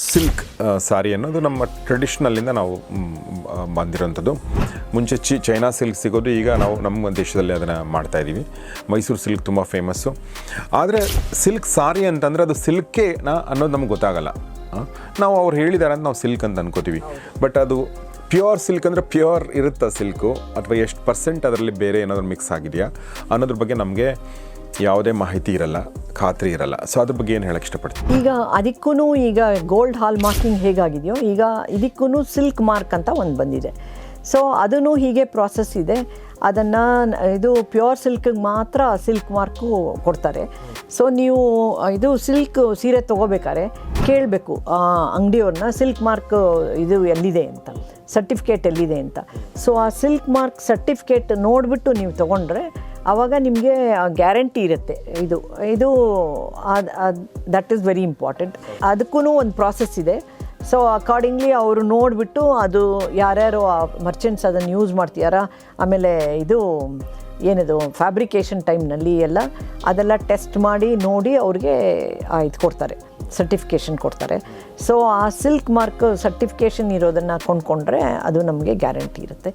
Silk ಸಾರಿ ಅನ್ನೋದು ನಮ್ಮ ಟ್ರೆಡಿಷ್ನಲ್ಲಿಂದ ನಾವು ಬಂದಿರೋಂಥದ್ದು. ಮುಂಚೆ ಚಿ, ಚೈನಾ ಸಿಲ್ಕ್ ಸಿಗೋದು, ಈಗ ನಾವು ನಮ್ಮ ದೇಶದಲ್ಲಿ ಅದನ್ನು ಮಾಡ್ತಾ ಇದ್ದೀವಿ ಮೈಸೂರು ಸಿಲ್ಕ್ ತುಂಬ ಫೇಮಸ್ಸು ಆದರೆ ಸಿಲ್ಕ್ ಸಾರಿ ಅಂತಂದರೆ ಅದು ಸಿಲ್ಕೇನಾ ಅನ್ನೋದು ನಮ್ಗೆ ಗೊತ್ತಾಗಲ್ಲ. ನಾವು ಅವ್ರು ಹೇಳಿದ್ದಾರೆ ಅಂತ ನಾವು ಸಿಲ್ಕ್ ಅಂತ ಅನ್ಕೋತೀವಿ. ಬಟ್ ಅದು ಪ್ಯೂರ್ ಸಿಲ್ಕ್ ಅಂದರೆ ಪ್ಯೂರ್ ಇರುತ್ತಾ ಸಿಲ್ಕು? ಅಥವಾ ಎಷ್ಟು ಪರ್ಸೆಂಟ್ ಅದರಲ್ಲಿ ಬೇರೆ ಏನಾದರೂ ಮಿಕ್ಸ್ ಆಗಿದೆಯಾ? ಅನ್ನೋದ್ರ ಬಗ್ಗೆ ನಮಗೆ ಯಾವುದೇ ಮಾಹಿತಿ ಇರಲ್ಲ, ಖಾತ್ರಿ ಇರಲ್ಲ. ಸೊ ಅದ್ರ ಬಗ್ಗೆ ಏನು ಹೇಳಕ್ಕೆ ಇಷ್ಟಪಡ್ತೀನಿ ಈಗ ಅದಕ್ಕೂ ಈಗ ಗೋಲ್ಡ್ ಹಾಲ್ ಮಾರ್ಕಿಂಗ್ ಹೇಗಾಗಿದೆಯೋ, ಈಗ ಇದಕ್ಕೂ ಸಿಲ್ಕ್ ಮಾರ್ಕ್ ಅಂತ ಒಂದು ಬಂದಿದೆ. ಸೊ ಅದೂ ಹೀಗೆ ಪ್ರಾಸೆಸ್ ಇದೆ. ಅದನ್ನು ಇದು ಪ್ಯೂರ್ ಸಿಲ್ಕಿಗೆ ಮಾತ್ರ ಸಿಲ್ಕ್ ಮಾರ್ಕು ಕೊಡ್ತಾರೆ. ಸೊ ನೀವು ಇದು ಸಿಲ್ಕ್ ಸೀರೆ ತೊಗೋಬೇಕಾದ್ರೆ ಕೇಳಬೇಕು ಅಂಗಡಿಯವ್ರನ್ನ ಸಿಲ್ಕ್ ಮಾರ್ಕ್ ಇದು ಎಲ್ಲಿದೆ ಅಂತ ಸರ್ಟಿಫಿಕೇಟ್ ಎಲ್ಲಿದೆ ಅಂತ. ಸೊ ಆ ಸಿಲ್ಕ್ ಮಾರ್ಕ್ ಸರ್ಟಿಫಿಕೇಟ್ ನೋಡಿಬಿಟ್ಟು ನೀವು ತೊಗೊಂಡ್ರೆ ಆವಾಗ ನಿಮಗೆ ಗ್ಯಾರಂಟಿ ಇರುತ್ತೆ. ಇದು ಇದು ದಟ್ ಈಸ್ ವೆರಿ ಇಂಪಾರ್ಟೆಂಟ್ ಅದಕ್ಕೂ ಒಂದು ಪ್ರಾಸೆಸ್ ಇದೆ. ಸೊ ಅಕಾರ್ಡಿಂಗ್ಲಿ ಅವರು ನೋಡಿಬಿಟ್ಟು ಅದು ಯಾರ್ಯಾರು ಆ ಮರ್ಚೆಂಟ್ಸ್ ಅದನ್ನು ಯೂಸ್ ಮಾಡ್ತೀಯಾರ, ಆಮೇಲೆ ಇದು, ಏನಿದು ಫ್ಯಾಬ್ರಿಕೇಷನ್ ಟೈಮ್ನಲ್ಲಿ ಎಲ್ಲ ಅದೆಲ್ಲ ಟೆಸ್ಟ್ ಮಾಡಿ, ನೋಡಿ ಅವ್ರಿಗೆ ಇದು ಕೊಡ್ತಾರೆ ಸರ್ಟಿಫಿಕೇಷನ್ ಕೊಡ್ತಾರೆ. ಸೊ ಆ ಸಿಲ್ಕ್ ಮಾರ್ಕ್ ಸರ್ಟಿಫಿಕೇಷನ್ ಇರೋದನ್ನು ಕೊಂಡ್ಕೊಂಡ್ರೆ ಅದು ನಮಗೆ ಗ್ಯಾರಂಟಿ ಇರುತ್ತೆ.